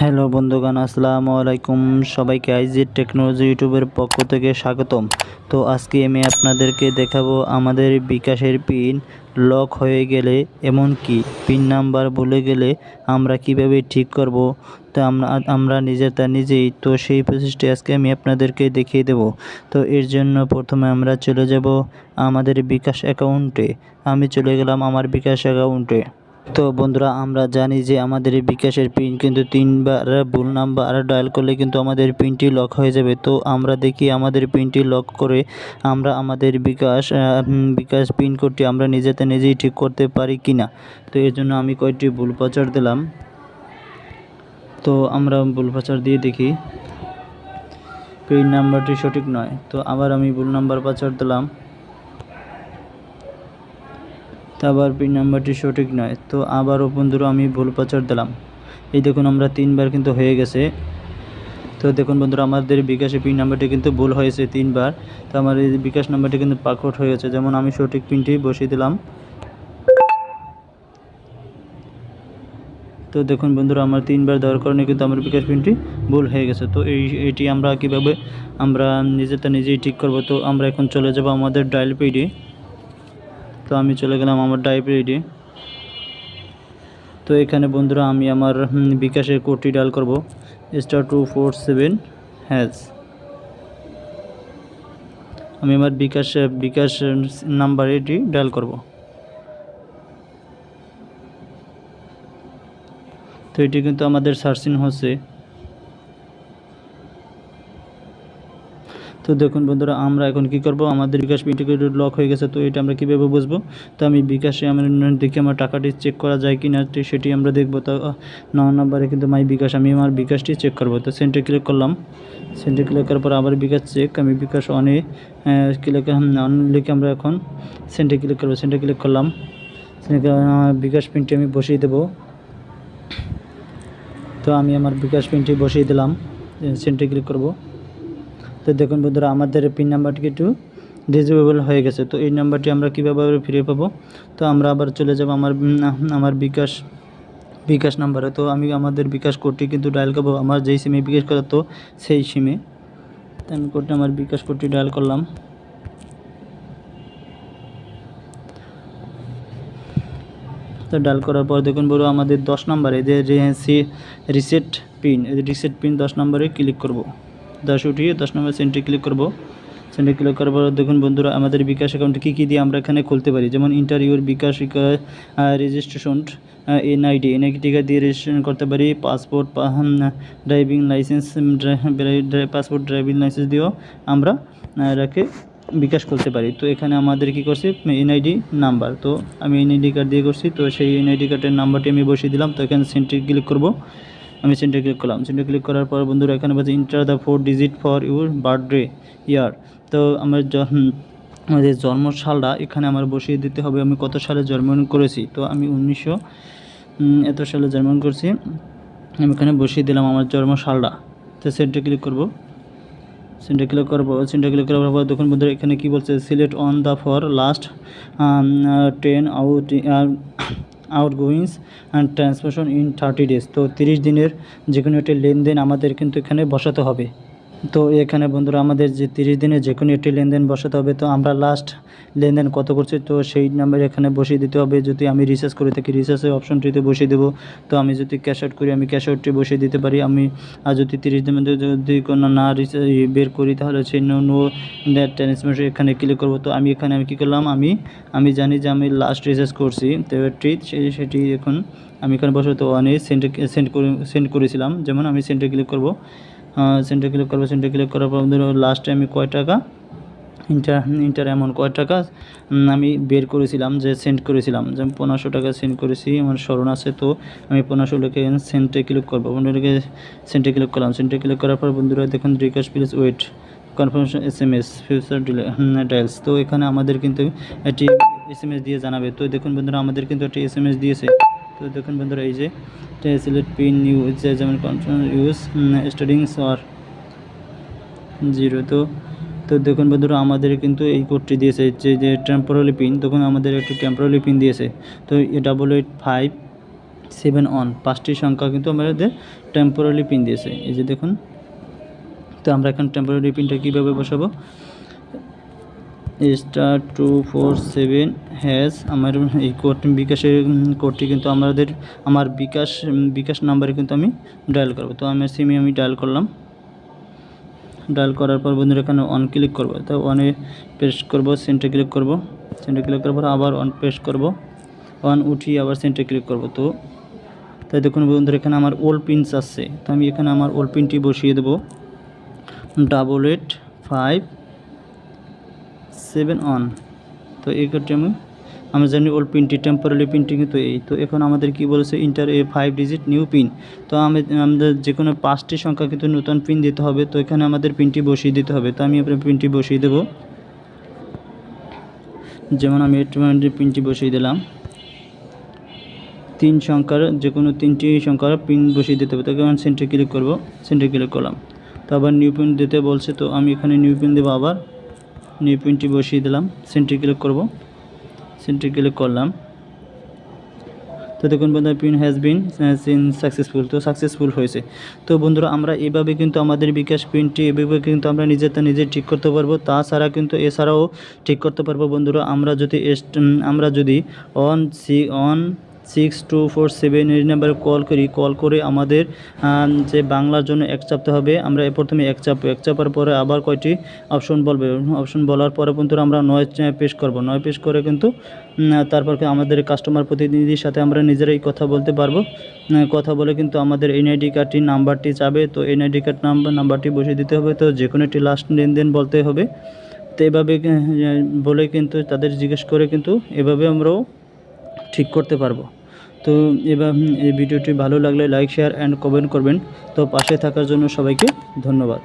Hello বন্ধুগণ, আসসালামু আলাইকুম। সবাইকে আইজি টেকনোলজি ইউটিউবের পক্ষ থেকে স্বাগতম। তো আজকে আমি আপনাদেরকে দেখাবো আমাদের বিকাশের পিন লক হয়ে গেলে এমনকি পিন নাম্বার ভুলে গেলে আমরা কীভাবে ঠিক করব? তো আমরা আমরা নিজের তা নিজেই। তো সেই প্রসেসটি আজকে আমি আপনাদেরকে দেখিয়ে দেব। তো এর জন্য প্রথমে আমরা চলে যাব আমাদের বিকাশ অ্যাকাউন্টে। আমি চলে গেলাম আমার বিকাশ অ্যাকাউন্টে। তো বন্ধুরা, আমরা জানি যে আমাদের বিকাশের পিন কিন্তু তিনবার ভুল নাম্বার ডায়াল করলে কিন্তু আমাদের পিনটি লক হয়ে যাবে। তো আমরা দেখি আমাদের পিনটি লক করে আমরা আমাদের বিকাশ বিকাশ পিন কোডটি আমরা নিজেতে নিজেই ঠিক করতে পারি কি না তো এর জন্য আমি কয়েকটি ভুল প্রচার দিলাম। তো আমরা ভুল প্রচার দিয়ে দেখি। পিন নাম্বারটি সঠিক নয়। তো আবার আমি ভুল নাম্বার প্রচার দিলাম। তো আবার পিন নাম্বারটি সঠিক নয়। তো আবারও বন্ধুরা আমি ভুল প্রচার দিলাম। এই দেখুন, আমরা তিনবার কিন্তু হয়ে গেছে। তো দেখুন বন্ধুরা, আমাদের বিকাশে পিন নাম্বারটি কিন্তু ভুল হয়েছে তিনবার। তো আমার এই বিকাশ নাম্বারটি কিন্তু পাকট হয়ে গেছে যেমন আমি সঠিক পিনটি বসিয়ে দিলাম। তো দেখুন বন্ধুরা, আমার তিনবার দেওয়ার কারণে কিন্তু আমার বিকাশ পিনটি ভুল হয়ে গেছে। তো এই, এটি আমরা কীভাবে আমরা নিজেরটা নিজেই ঠিক করব? তো আমরা এখন চলে যাব আমাদের ডায়াল পেডে। তো আমি চলে গেলাম আমার ডায়াল তো এখানে বন্ধুরা আমি আমার বিকাশের কোডটি ডায়াল করব। Star two four seven hash. আমি আমার বিকাশ বিকাশ নাম্বার এটি ডায়াল করব। তো এটি কিন্তু আমাদের সার্চিং হচ্ছে। তো দেখুন বন্ধুরা, আমরা এখন কি করব? আমাদের বিকাশ পিনটি লক হয়ে গেছে, তো এটা আমরা কীভাবে বুঝব? তো আমি বিকাশে আমার দেখি আমার টাকাটি চেক করা যায় কি না সেটি আমরা দেখব। তো ন নম্বরে কিন্তু মাই বিকাশ, আমি আমার বিকাশটি চেক করব। তো সেন্টে ক্লিক করলাম। সেন্টে ক্লিক করার পর আবার বিকাশ চেক আমি বিকাশ অনে ক্লিক অন লিখে আমরা এখন সেন্টে ক্লিক করব। সেন্টে ক্লিক করলাম। বিকাশ পিনটি আমি বসিয়ে দেবো। তো আমি আমার বিকাশ পিনটি বসিয়ে দিলাম। সেন্টে ক্লিক করব। তো দেখুন বন্ধুরা, আমাদের পিন নাম্বারটি একটু ডিজেবল হয়ে গেছে। তো এই নাম্বারটি আমরা কীভাবে ফিরে পাবো? তো আমরা আবার চলে যাব আমার আমার বিকাশ বিকাশ নাম্বারে। তো আমি আমাদের বিকাশ কোডটি কিন্তু ডায়াল করব। আমার যেই সিমে বিকাশ করা, তো সেই সিমে তো আমি কোডটি আমার বিকাশ কোডটি ডায়াল করলাম। তো ডাল করার পর দেখুন বড় আমাদের দশ নম্বরে যে রিসেট পিন রিসেট পিন দশ নম্বরে ক্লিক করব। দশ উঠিয়ে দশ নম্বর সেন্টে ক্লিক করব। সেন্টে ক্লিক করার পর দেখুন বন্ধুরা, আমাদের বিকাশ অ্যাকাউন্টে কী কী দিয়ে আমরা এখানে খুলতে পারি? যেমন ইন্টারভিউর বিকাশ রেজিস্ট্রেশন এনআইডি এনআইডিটা দিয়ে রেজিস্ট্রেশন করতে পারি। Passport driving licence passport driving licence দিয়েও আমরা এটাকে বিকাশ করতে পারি। তো এখানে আমাদের কি করছে? এনআইডি নাম্বার তো আমি এনআইডি কার্ড দিয়ে করছি। তো সেই এনআইডি কার্ডের নাম্বারটি আমি বসিয়ে দিলাম। তো এখানে সেন্টে ক্লিক করব। আমি সেন্টে ক্লিক করলাম। সেন্টে ক্লিক করার পর বন্ধুরা, এখানে বলছে enter the four digit for your birthday year তো আমার আমাদের জন্ম সালটা এখানে আমার বসিয়ে দিতে হবে আমি কত সালে জন্মগ্রহণ করেছি। তো আমি উনিশশো এত সালে জন্মগ্রহণ করছি। আমি এখানে বসিয়ে দিলাম আমার জন্ম সালটা তো সেন্টে ক্লিক করব। সেন্টার ক্লিক করার পর সেন্টার ক্লিক করার পর দেখুন বন্ধুরা, এখানে কি বলছে? Select on the for last ten out out goings and transmission in thirty days তো তিরিশ দিনের যে কোনো একটি লেনদেন আমাদের কিন্তু এখানে বসাতে হবে। তো এখানে বন্ধুরা আমাদের যে তিরিশ দিনের যে কোনো একটি লেনদেন বসাতে হবে, তো আমরা লাস্ট লেনদেন কত করছি, তো সেই নাম্বার এখানে বসিয়ে দিতে হবে। যদি আমি রিচার্জ করে থাকি রিচার্জের অপশনটিতে বসিয়ে দেবো। তো আমি যদি ক্যাশ আউট করি, আমি ক্যাশ আউটটি বসিয়ে দিতে পারি। আমি, আর যদি তিরিশ দিনের মধ্যে যদি কোনো না বের করি, তাহলে সেই নো নো ট্রান্সমিশন এখানে ক্লিক করব। তো আমি এখানে আমি কী করলাম, আমি আমি জানি যে আমি লাস্ট রিচার্জ করছি। তো এবারটি সেটি এখন আমি এখানে বসে তো অনেক সেন্ড সেন্ড করে সেন্ড করেছিলাম। যেমন আমি সেন্টে ক্লিক করব। সেন্টে ক্লিক করব সেন্টে ক্লিক করার পর লাস্টে আমি কয় টাকা? ইন্টার ইন্টার অ্যামাউন্ট কয় টাকা? আমি বের করেছিলাম, যে সেন্ড করেছিলাম যেমন পনেরোশো টাকা সেন্ড করেছি, আমার স্মরণ আছে তো, আমি পনেরোশো লিখে সেন্টে ক্লিক করব। বন্ধুদেরকে সেন্টে ক্লিক করলাম সেন্টে ক্লিক করার পর বন্ধুরা দেখুন request please wait confirmation S M S future dials তো এখানে আমাদের কিন্তু একটি এস এম এস দিয়ে জানাবে। তো দেখুন বন্ধুরা, আমাদের কিন্তু একটি এস এম এস দিয়েছে। তো দেখুন বন্ধুরা, এই যে সিলেক্ট পিন ইউজ যেমন কনফার্ম ইউজ স্টাডিংস আর জিরো তো তো দেখুন বন্ধুরা, আমাদের কিন্তু এই কোডটি দিয়েছে যে যে টেম্পোরারি পিন তখন আমাদের একটি টেম্পোরারি পিন দিয়েছে। তো double eight five seven one পাঁচটি সংখ্যা কিন্তু আমাদের টেম্পোরারি পিন দিয়েছে। এই যে দেখুন, তো আমরা এখন টেম্পোরারি পিনটা কীভাবে বসাবো? Star two four seven hash আমার এই কোড বিকাশের কোডটি কিন্তু আমাদের আমার বিকাশ বিকাশ নাম্বারে কিন্তু আমি ডায়াল করব। তো আমার সিমে আমি ডায়াল করলাম। ডায়াল করার পর বন্ধুরা এখানে অন ক্লিক করব। তো অনে প্রেস করব সেন্টার ক্লিক করব। সেন্টার ক্লিক করার পর আবার অন প্রেস করব। অন উঠিয়ে আবার সেন্টার ক্লিক করব। তো তাই দেখুন বন্ধুরা এখানে আমার ওল্ড পিনস আসছে। তো আমি এখানে আমার ওল্ড পিনটি বসিয়ে দেবো। Double eight five seven one তো এই করতে আমি আমরা জানি ওল্ড পিনটি টেম্পোরারি পিনটি কিন্তু এই। তো এখন আমাদের কি বলেছে enter a five digit new PIN তো আমি, আমাদের যে কোনো পাঁচটি সংখ্যা কিন্তু নতুন পিন দিতে হবে। তো এখানে আমাদের পিনটি বসিয়ে দিতে হবে। তো আমি আপনার পিনটি বসিয়ে দেবো। যেমন আমি এইট পিনটি বসিয়ে দিলাম। তিন সংখ্যার যে কোনো তিনটি সংখ্যার পিন বসিয়ে দিতে হবে। তো আমি সেন্টার ক্লিক করব। সেন্টার ক্লিক করলাম। তো আবার নিউ পিন দিতে বলছে। তো আমি এখানে নিউ পিন দেবো আবার। নিউ পিনটি বসিয়ে দিলাম সেন্টার ক্লিক করব সেন্টার ক্লিক করলাম। তো দেখুন বন্ধুরা PIN has been seen successful তো সাকসেসফুল হয়েছে। তো বন্ধুরা, আমরা এভাবে কিন্তু আমাদের বিকাশ পিনটি এভাবে কিন্তু আমরা নিজেরটা নিজে ঠিক করতে পারব, তাছাড়া কিন্তু এছাড়াও ঠিক করতে পারব বন্ধুরা, আমরা যদি আমরা যদি on C one six two four seven এই নাম্বারে কল করি। কল করে আমাদের যে বাংলার জন্য এক চাপতে হবে, আমরা প্রথমে এক চাপবো এক চাপার পরে আবার কয়টি অপশন বলবে? অপশন বলার পরে কিন্তু আমরা নয় পেশ করব। নয় পেশ করে কিন্তু তারপর আমাদের কাস্টমার প্রতিনিধির সাথে আমরা নিজেরাই কথা বলতে পারব। কথা বলে কিন্তু আমাদের এনআইডি কার্ডটির নাম্বারটি চাবে তো এনআইডি কার্ড নাম্বার নাম্বারটি বসিয়ে দিতে হবে। তো যে কোনো একটি লাস্ট লেনদেন বলতে হবে। তো এভাবে বলে কিন্তু তাদের জিজ্ঞেস করে কিন্তু এভাবে আমরাও ঠিক করতে পারব। তো এবার এই ভিডিওটি ভালো লাগলে লাইক শেয়ার অ্যান্ড কমেন্ট করবেন। তো পাশে থাকার জন্য সবাইকে ধন্যবাদ।